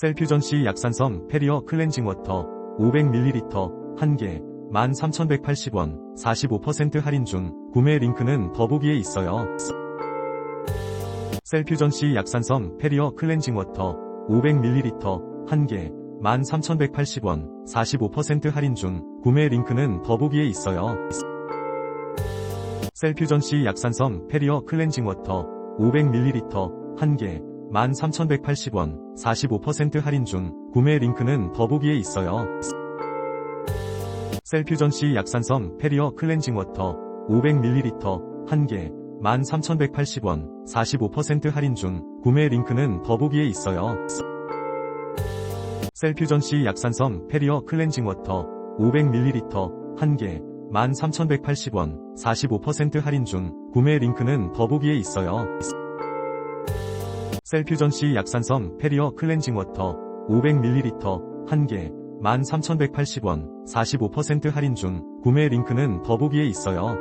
셀퓨전시 약산성 페리어 클렌징 워터 500ml 1개 13,180원 45% 할인 중 구매 링크는 더보기에 있어요. 셀퓨전시 약산성 페리어 클렌징 워터 500ml 1개 13,180원 45% 할인 중 구매 링크는 더보기에 있어요. 셀퓨전시 약산성 페리어 클렌징 워터 500ml 1개 13,180원 45% 할인 중 구매 링크는 더보기에 있어요. 셀퓨전시 약산성 페리어 클렌징 워터 500ml 1개 13,180원 45% 할인 중 구매 링크는 더보기에 있어요. 셀퓨전시 약산성 페리어 클렌징 워터 500ml 1개 13,180원 45% 할인 중 구매 링크는 더보기에 있어요. 셀퓨전시 약산성 페리어 클렌징 워터 500ml 1개 13,180원 45% 할인 중 구매 링크는 더보기에 있어요.